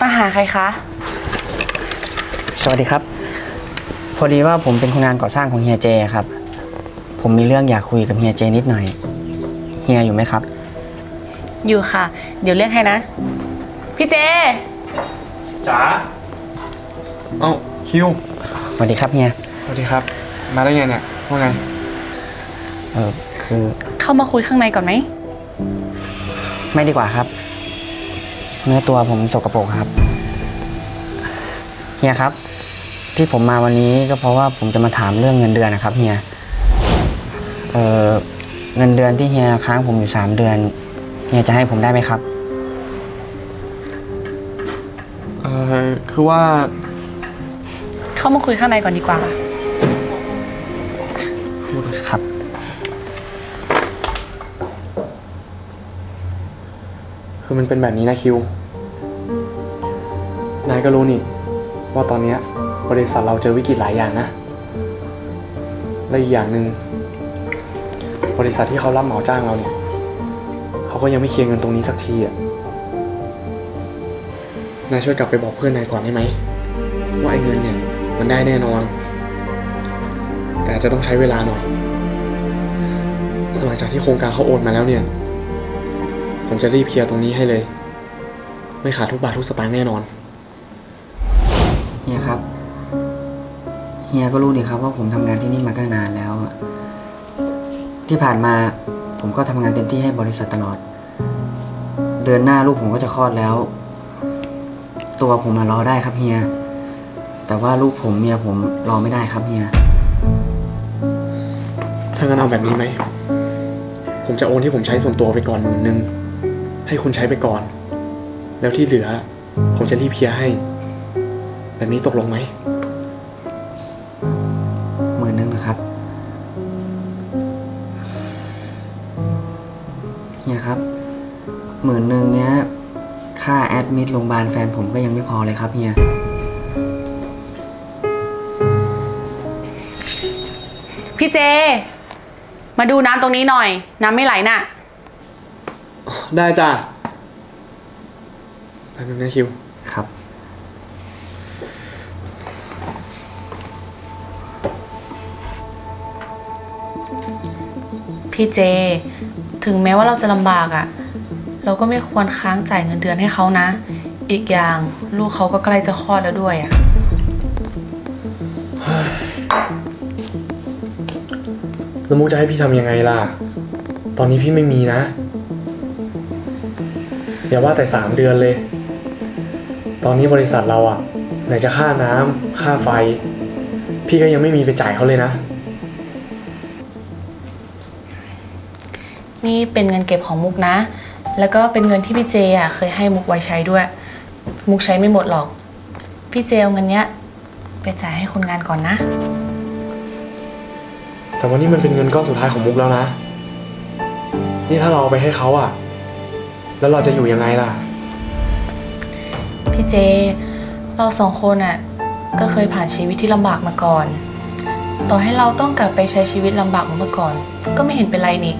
มาหาใครคะ สวัสดีครับ พอดีว่าผมเป็นคนงานก่อสร้างของเฮียเจครับ ผมมีเรื่องอยากคุยกับเฮียเจนิดหน่อย เฮียอยู่ไหมครับ อยู่ค่ะ เดี๋ยวเรียกให้นะ พี่เจ จ๋าเอ้าคิวสวัสดีครับเฮียสวัสดีครับ มาได้ไงเนี่ยว่าไงเออคือเข้ามาคุยข้างในก่อนไหม ไม่ดีกว่าครับ เนื้อตัวผมสกปรกครับเฮียครับ ที่ผมมาวันนี้ก็เพราะว่าผมจะมาถามเรื่องเงินเดือนนะครับเฮียเออเงินเดือนที่เฮียค้างผมอยู่สามเดือนเฮียจะให้ผมได้ไหมครับเอ่อคือว่าเข้ามาคุยข้างในก่อนดีกว่า ครับ คือมันเป็นแบบนี้นะคิว นายก็รู้นี่ ว่าตอนนี้บริษัทเราเจอวิกฤตหลายอย่างนะ และอีกอย่างหนึ่งบริษัทที่เขารับเหมาจ้างเราเนี่ย เขาก็ยังไม่เคลียร์เงินตรงนี้สักทีอะนายช่วยกลับไปบอกเพื่อนนายก่อนได้ไหมว่าไอ้เงินเนี่ยมันได้แน่นอน แต่จะต้องใช้เวลาหน่อยหลังจากที่โครงการเขาโอนมาแล้วเนี่ย ผมจะรีบเคลียร์ตรงนี้ให้เลย ไม่ขาดทุกบาททุกสตางค์แน่นอน ฮียครับเฮียก็รู้นี่ครับว่าผมทำงานที่นี่มาก็นานแล้วที่ผ่านมาผมก็ทำงานเต็มที่ให้บริษัทตลอด เดือนหน้าลูกผมก็จะคลอดแล้ว ตัวผมมารอได้ครับเฮีย แต่ว่าลูกผมเมียผมรอไม่ได้ครับเฮียถ้างั้นเอาแบบนี้ไหม ผมจะโอนที่ผมใช้ส่วนตัวไปก่อนหมื่นหนึ่งให้คุณใช้ไปก่อน แล้วที่เหลือ ผมจะรีบเคลียร์ให้ แบบนี้ตกลงไหมหมื่นหนึ่งนะครับเฮียครับหมื่นหนึ่งเนี้ยค่าแอดมิดโรงพยาบาลแฟนผมก็ยังไม่พอเลยครับเฮียพี่เจ มาดูน้ำตรงนี้หน่อย น้ำไม่ไหลน่ะ ได้จ้ะแป๊บนึงนะคิว ครับ พี่เจ ถึงแม้ว่าเราจะลำบากอะ่ะ เราก็ไม่ควรค้างจ่ายเงินเดือนให้เขานะ อีกอย่างลูกเขาก็ใกล้จะคลอดแล้วด้วยอะ่ะ แล้วมุกจะให้พี่ทำยังไงล่ะ ตอนนี้พี่ไม่มีนะ อย่าว่าแต่สามเดือนเลย ตอนนี้บริษัทเราอะไหนจะค่าน้ำค่าไฟ พี่ก็ยังไม่มีไปจ่ายเขาเลยนะ นี่เป็นเงินเก็บของมุกนะ แล้วก็เป็นเงินที่พี่เจอะเคยให้มุกไว้ใช้ด้วย มุกใช้ไม่หมดหรอก พี่เจเอาเงินเนี้ยไปจ่ายให้คนงานก่อนนะ แต่วันนี้มันเป็นเงินก้อนสุดท้ายของมุกแล้วนะ นี่ถ้าเราเอาไปให้เขาอะแล้วเราจะอยู่ยังไงล่ะ พี่เจ เราสองคนอะก็เคยผ่านชีวิตที่ลำบากมาก่อน ต่อให้เราต้องกลับไปใช้ชีวิตลำบากเหมือนเมื่อก่อน ก็ไม่เห็นเป็นไรนี่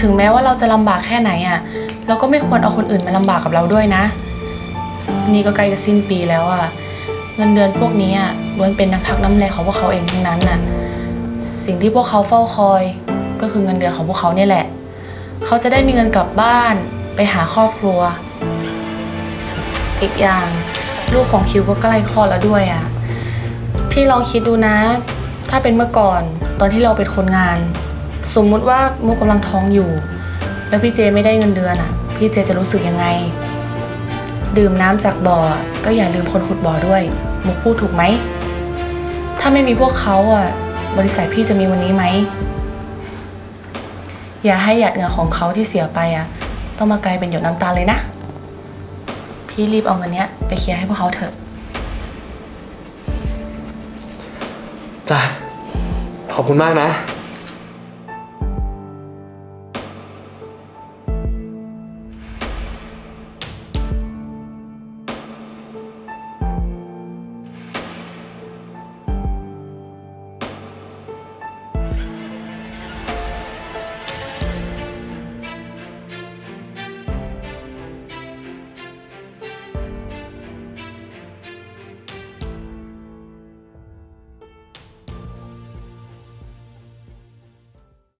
ถึงแม้ว่าเราจะลำบากแค่ไหนอะ เราก็ไม่ควรเอาคนอื่นมาลำบากกับเราด้วยนะ นี่ก็ใกล้จะสิ้นปีแล้วอะ เงินเดือนพวกนี้อะล้วนเป็นน้ำพักน้ำแรงของพวกเขาเองทั้งนั้นน่ะ สิ่งที่พวกเขาเฝ้าคอย ก็คือเงินเดือนของพวกเขาเนี่ยแหละ เขาจะได้มีเงินกลับบ้าน ไปหาครอบครัว อีกอย่างลูกของคิวก็ใกล้คลอดแล้วด้วยอะ่ะ พี่ลองคิดดูนะ ถ้าเป็นเมื่อก่อนตอนที่เราเป็นคนงาน สมมุติว่ามุกกำลังท้องอยู่ แล้วพี่เจไม่ได้เงินเดือนอะ พี่เจจะรู้สึกยังไง ดื่มน้ำจากบ่อก็อย่าลืมคนขุดบ่อด้วย มุกพูดถูกไหม ถ้าไม่มีพวกเขาอะบริษัทพี่จะมีวันนี้ไหม อย่าให้หยาดเหงื่อของเขาที่เสียไปอะ ต้องมากลายเป็นหยดน้ำตาเลยนะ พี่รีบเอาเงินเนี้ยไปเคลียร์ให้พวกเขาเถอะ จ้ะขอบคุณมากนะ